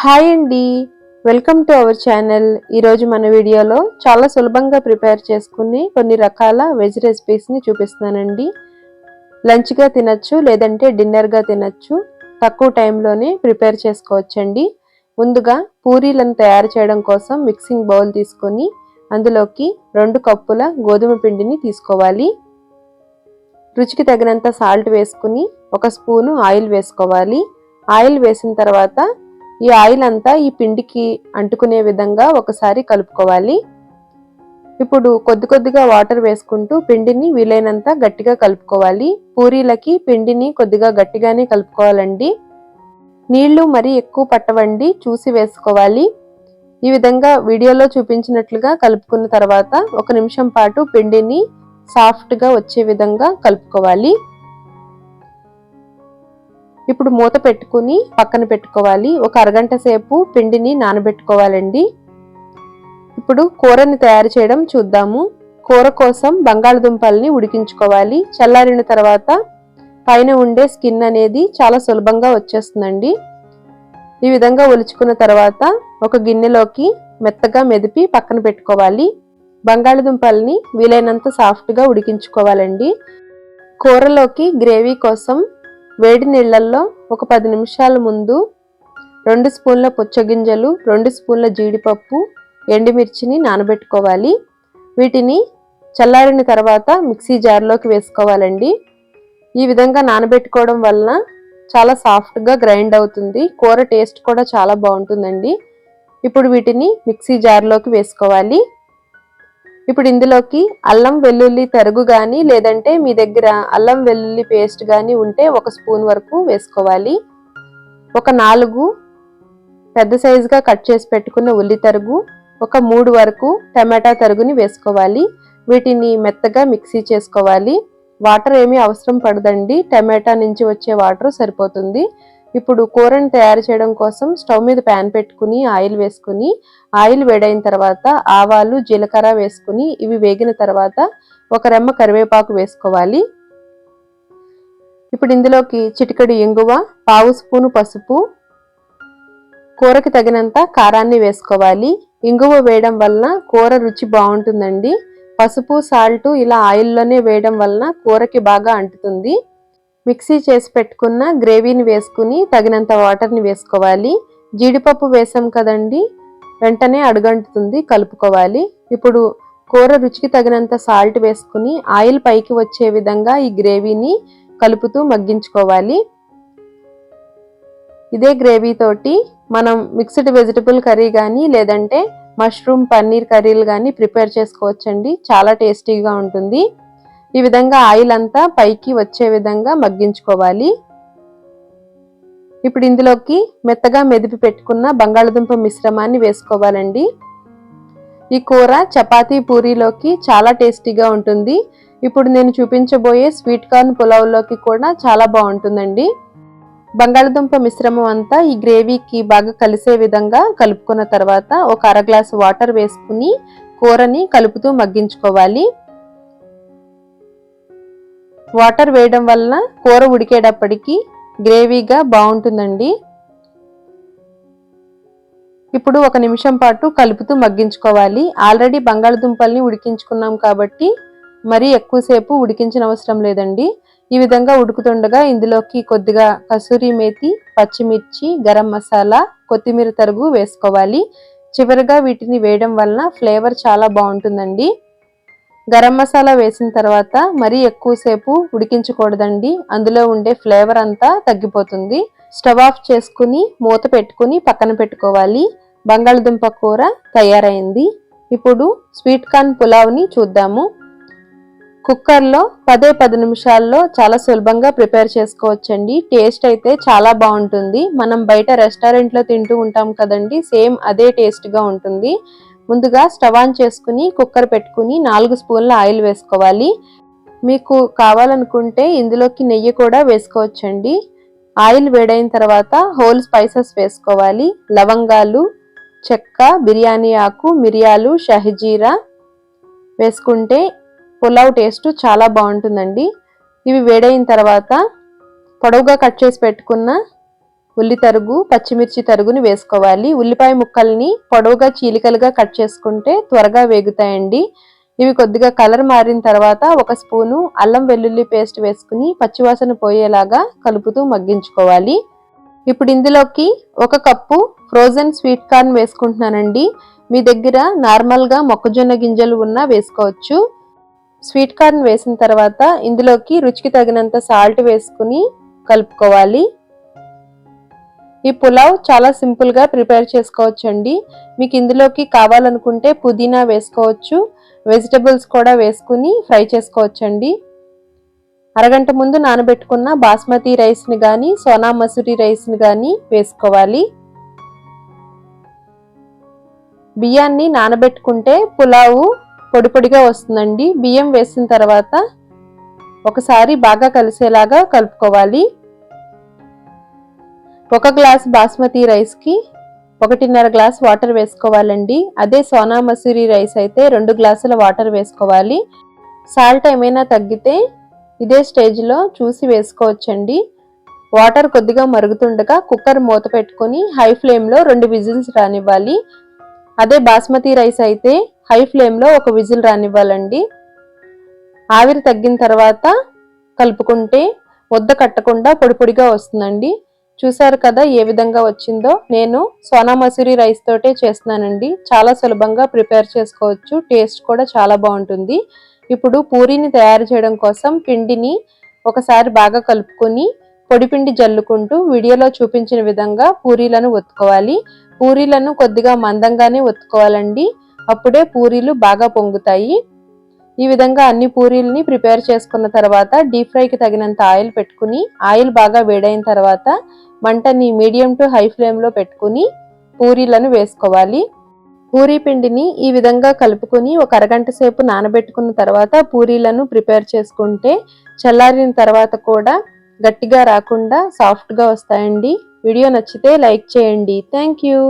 Hi అండి. Welcome to our channel. ఈరోజు మన వీడియోలో చాలా సులభంగా ప్రిపేర్ చేసుకుని కొన్ని రకాల వెజ్ రెసిపీస్ని చూపిస్తున్నానండి. లంచ్గా తినచ్చు లేదంటే డిన్నర్గా తినచ్చు తక్కువ టైంలోనే ప్రిపేర్ చేసుకోవచ్చండి. ముందుగా పూరీలను తయారు చేయడం కోసం మిక్సింగ్ బౌల్ తీసుకొని అందులోకి రెండు కప్పుల గోధుమ పిండిని తీసుకోవాలి. రుచికి తగినంత సాల్ట్ వేసుకుని ఒక స్పూను ఆయిల్ వేసుకోవాలి. ఆయిల్ వేసిన తర్వాత ఈ ఆయిల్ అంతా ఈ పిండికి అంటుకునే విధంగా ఒకసారి కలుపుకోవాలి. ఇప్పుడు కొద్ది కొద్దిగా వాటర్ వేసుకుంటూ పిండిని వీలైనంత గట్టిగా కలుపుకోవాలి. పూరీలకి పిండిని కొద్దిగా గట్టిగానే కలుపుకోవాలండి. నీళ్ళు మరీ ఎక్కువ పట్టవండి చూసి వేసుకోవాలి. ఈ విధంగా వీడియోలో చూపించినట్లుగా కలుపుకున్న తర్వాత ఒక నిమిషం పాటు పిండిని సాఫ్ట్గా వచ్చే విధంగా కలుపుకోవాలి. ఇప్పుడు మూత పెట్టుకుని పక్కన పెట్టుకోవాలి. ఒక అరగంట సేపు పిండిని నానబెట్టుకోవాలండి. ఇప్పుడు కూరని తయారు చేయడం చూద్దాము. కూర కోసం బంగాళదుంపల్ని ఉడికించుకోవాలి. చల్లారిన తర్వాత పైన ఉండే స్కిన్ అనేది చాలా సులభంగా వచ్చేస్తుందండి. ఈ విధంగా ఒలుచుకున్న తర్వాత ఒక గిన్నెలోకి మెత్తగా మెదిపి పక్కన పెట్టుకోవాలి. బంగాళదుంపల్ని వీలైనంత సాఫ్ట్గా ఉడికించుకోవాలండి. కూరలోకి గ్రేవీ కోసం వేడి నీళ్ళల్లో ఒక పది నిమిషాల ముందు రెండు స్పూన్ల పుచ్చగింజలు రెండు స్పూన్ల జీడిపప్పు ఎండుమిర్చిని నానబెట్టుకోవాలి. వీటిని చల్లారిన తర్వాత మిక్సీ జార్లోకి వేసుకోవాలండి. ఈ విధంగా నానబెట్టుకోవడం వలన చాలా సాఫ్ట్గా గ్రైండ్ అవుతుంది. కూర టేస్ట్ కూడా చాలా బాగుంటుందండి. ఇప్పుడు వీటిని మిక్సీ జార్లోకి వేసుకోవాలి. ఇప్పుడు ఇందులోకి అల్లం వెల్లుల్లి తరుగు కానీ లేదంటే మీ దగ్గర అల్లం వెల్లుల్లి పేస్ట్ కానీ ఉంటే ఒక స్పూన్ వరకు వేసుకోవాలి. ఒక నాలుగు పెద్ద సైజుగా కట్ చేసి పెట్టుకున్న ఉల్లి తరుగు ఒక మూడు వరకు టమాటా తరుగుని వేసుకోవాలి. వీటిని మెత్తగా మిక్సీ చేసుకోవాలి. వాటర్ ఏమీ అవసరం పడదండి. టమాటా నుంచి వచ్చే వాటర్ సరిపోతుంది. ఇప్పుడు కూరని తయారు చేయడం కోసం స్టవ్ మీద ప్యాన్ పెట్టుకుని ఆయిల్ వేసుకుని ఆయిల్ వేడైన తర్వాత ఆవాలు జీలకర్ర వేసుకుని ఇవి వేగిన తర్వాత ఒక రెమ్మ కరివేపాకు వేసుకోవాలి. ఇప్పుడు ఇందులోకి చిటికడి ఇంగువ పావు స్పూను పసుపు కూరకి తగినంత కారాన్ని వేసుకోవాలి. ఇంగువ వేయడం వలన కూర రుచి బాగుంటుందండి. పసుపు సాల్ట్ ఇలా ఆయిల్లోనే వేయడం వలన కూరకి బాగా అంటుతుంది. మిక్సీ చేసి పెట్టుకున్న గ్రేవీని వేసుకుని తగినంత వాటర్ని వేసుకోవాలి. జీడిపప్పు వేసాం కదండి వెంటనే అడుగంటుతుంది కలుపుకోవాలి. ఇప్పుడు కూర రుచికి తగినంత సాల్ట్ వేసుకుని ఆయిల్ పైకి వచ్చే విధంగా ఈ గ్రేవీని కలుపుతూ మగ్గించుకోవాలి. ఇదే గ్రేవీ తోటి మనం మిక్స్డ్ వెజిటబుల్ కర్రీ కానీ లేదంటే మష్రూమ్ పన్నీర్ కర్రీలు కానీ ప్రిపేర్ చేసుకోవచ్చండి. చాలా టేస్టీగా ఉంటుంది. ఈ విధంగా ఆయిల్ అంతా పైకి వచ్చే విధంగా మగ్గించుకోవాలి. ఇప్పుడు ఇందులోకి మెత్తగా మెదిపి పెట్టుకున్న బంగాళదుంప మిశ్రమాన్ని వేసుకోవాలండి. ఈ కూర చపాతీ పూరీలోకి చాలా టేస్టీగా ఉంటుంది. ఇప్పుడు నేను చూపించబోయే స్వీట్ కార్న్ పులావ్లోకి కూడా చాలా బాగుంటుందండి. బంగాళదుంప మిశ్రమం అంతా ఈ గ్రేవీకి బాగా కలిసే విధంగా కలుపుకున్న తర్వాత ఒక అర గ్లాసు వాటర్ వేసుకుని కూరని కలుపుతూ మగ్గించుకోవాలి. వాటర్ వేయడం వలన కూర ఉడికేటప్పటికి గ్రేవీగా బాగుంటుందండి. ఇప్పుడు ఒక నిమిషం పాటు కలుపుతూ మగ్గించుకోవాలి. ఆల్రెడీ బంగాళదుంపల్ని ఉడికించుకున్నాం కాబట్టి మరీ ఎక్కువసేపు ఉడికించిన అవసరం లేదండి. ఈ విధంగా ఉడుకుతుండగా ఇందులోకి కొద్దిగా కసూరి మేతి పచ్చిమిర్చి గరం మసాలా కొత్తిమీర తరుగు వేసుకోవాలి. చివరిగా వీటిని వేయడం వలన ఫ్లేవర్ చాలా బాగుంటుందండి. గరం మసాలా వేసిన తర్వాత మరీ ఎక్కువసేపు ఉడికించకూడదండి. అందులో ఉండే ఫ్లేవర్ అంతా తగ్గిపోతుంది. స్టవ్ ఆఫ్ చేసుకుని మూత పెట్టుకుని పక్కన పెట్టుకోవాలి. బంగాళదుంప కూర తయారైంది. ఇప్పుడు స్వీట్ కార్న్ పులావ్ని చూద్దాము. కుక్కర్లో పదే పది నిమిషాల్లో చాలా సులభంగా ప్రిపేర్ చేసుకోవచ్చండి. టేస్ట్ అయితే చాలా బాగుంటుంది. మనం బయట రెస్టారెంట్లో తింటూ ఉంటాం కదండి. సేమ్ అదే టేస్ట్గా ఉంటుంది. ముందుగా స్టవ్ ఆన్ చేసుకుని కుక్కర్ పెట్టుకుని నాలుగు స్పూన్ల ఆయిల్ వేసుకోవాలి. మీకు కావాలనుకుంటే ఇందులోకి నెయ్యి కూడా వేసుకోవచ్చండి. ఆయిల్ వేడైన తర్వాత హోల్ స్పైసెస్ వేసుకోవాలి. లవంగాలు చెక్క బిర్యానీ ఆకు మిరియాలు షహజీరా వేసుకుంటే పులావ్ టేస్ట్ చాలా బాగుంటుందండి. ఇవి వేడైన తర్వాత పొడవుగా కట్ చేసి పెట్టుకున్న ఉల్లి తరుగు పచ్చిమిర్చి తరుగుని వేసుకోవాలి. ఉల్లిపాయ ముక్కల్ని పొడవుగా చీలికలుగా కట్ చేసుకుంటే త్వరగా వేగుతాయండి. ఇవి కొద్దిగా కలర్ మారిన తర్వాత ఒక స్పూను అల్లం వెల్లుల్లి పేస్ట్ వేసుకుని పచ్చివాసన పోయేలాగా కలుపుతూ మగ్గించుకోవాలి. ఇప్పుడు ఇందులోకి ఒక కప్పు ఫ్రోజన్ స్వీట్ కార్న్ వేసుకుంటున్నానండి. మీ దగ్గర నార్మల్గా మొక్కజొన్న గింజలు ఉన్నా వేసుకోవచ్చు. స్వీట్ కార్న్ వేసిన తర్వాత ఇందులోకి రుచికి తగినంత సాల్ట్ వేసుకుని కలుపుకోవాలి. ఈ పులావ్ చాలా సింపుల్గా ప్రిపేర్ చేసుకోవచ్చు అండి మీకు ఇందులోకి కావాలనుకుంటే పుదీనా వేసుకోవచ్చు. వెజిటబుల్స్ కూడా వేసుకుని ఫ్రై చేసుకోవచ్చండి. అరగంట ముందు నానబెట్టుకున్న బాస్మతి రైస్ని కానీ సోనా మసూరి రైస్ని కానీ వేసుకోవాలి. బియ్యాన్ని నానబెట్టుకుంటే పులావు పొడి పొడిగా వస్తుందండి. బియ్యం వేసిన తర్వాత ఒకసారి బాగా కలిసేలాగా కలుపుకోవాలి. ఒక గ్లాస్ బాస్మతి రైస్కి ఒకటిన్నర గ్లాస్ వాటర్ వేసుకోవాలండి. అదే సోనా మసూరి రైస్ అయితే రెండు గ్లాసుల వాటర్ వేసుకోవాలి. సాల్ట్ ఏమైనా తగ్గితే ఇదే స్టేజ్లో చూసి వేసుకోవచ్చండి. వాటర్ కొద్దిగా మరుగుతుండగా కుక్కర్ మూత పెట్టుకొని హై ఫ్లేమ్లో రెండు విజిల్స్ రానివ్వాలి. అదే బాస్మతి రైస్ అయితే హై ఫ్లేమ్లో ఒక విజిల్ రానివ్వాలండి. ఆవిరి తగ్గిన తర్వాత కలుపుకుంటే ముద్ద కట్టకుండా పొడి పొడిగా వస్తుందండి. చూసారు కదా ఏ విధంగా వచ్చిందో? నేను సోనా మసూరి రైస్ తోటే చేస్తున్నానండి. చాలా సులభంగా ప్రిపేర్ చేసుకోవచ్చు. టేస్ట్ కూడా చాలా బాగుంటుంది. ఇప్పుడు పూరీని తయారు చేయడం కోసం పిండిని ఒకసారి బాగా కలుపుకొని పొడిపిండి జల్లుకుంటూ వీడియోలో చూపించిన విధంగా పూరీలను ఒత్తుకోవాలి. పూరీలను కొద్దిగా మందంగానే ఒత్తుకోవాలండి. అప్పుడే పూరీలు బాగా పొంగుతాయి. ఈ విధంగా అన్ని పూరీలని ప్రిపేర్ చేసుకున్న తర్వాత డీప్ ఫ్రైకి తగినంత ఆయిల్ పెట్టుకుని ఆయిల్ బాగా వేడైన తర్వాత మంటని మీడియం టు హై ఫ్లేమ్లో పెట్టుకుని పూరీలను వేసుకోవాలి. పూరీ పిండిని ఈ విధంగా కలుపుకొని ఒక అరగంట సేపు నానబెట్టుకున్న తర్వాత పూరీలను ప్రిపేర్ చేసుకుంటే చల్లారిన తర్వాత కూడా గట్టిగా రాకుండా సాఫ్ట్గా వస్తాయండి. వీడియో నచ్చితే లైక్ చేయండి. Thank you.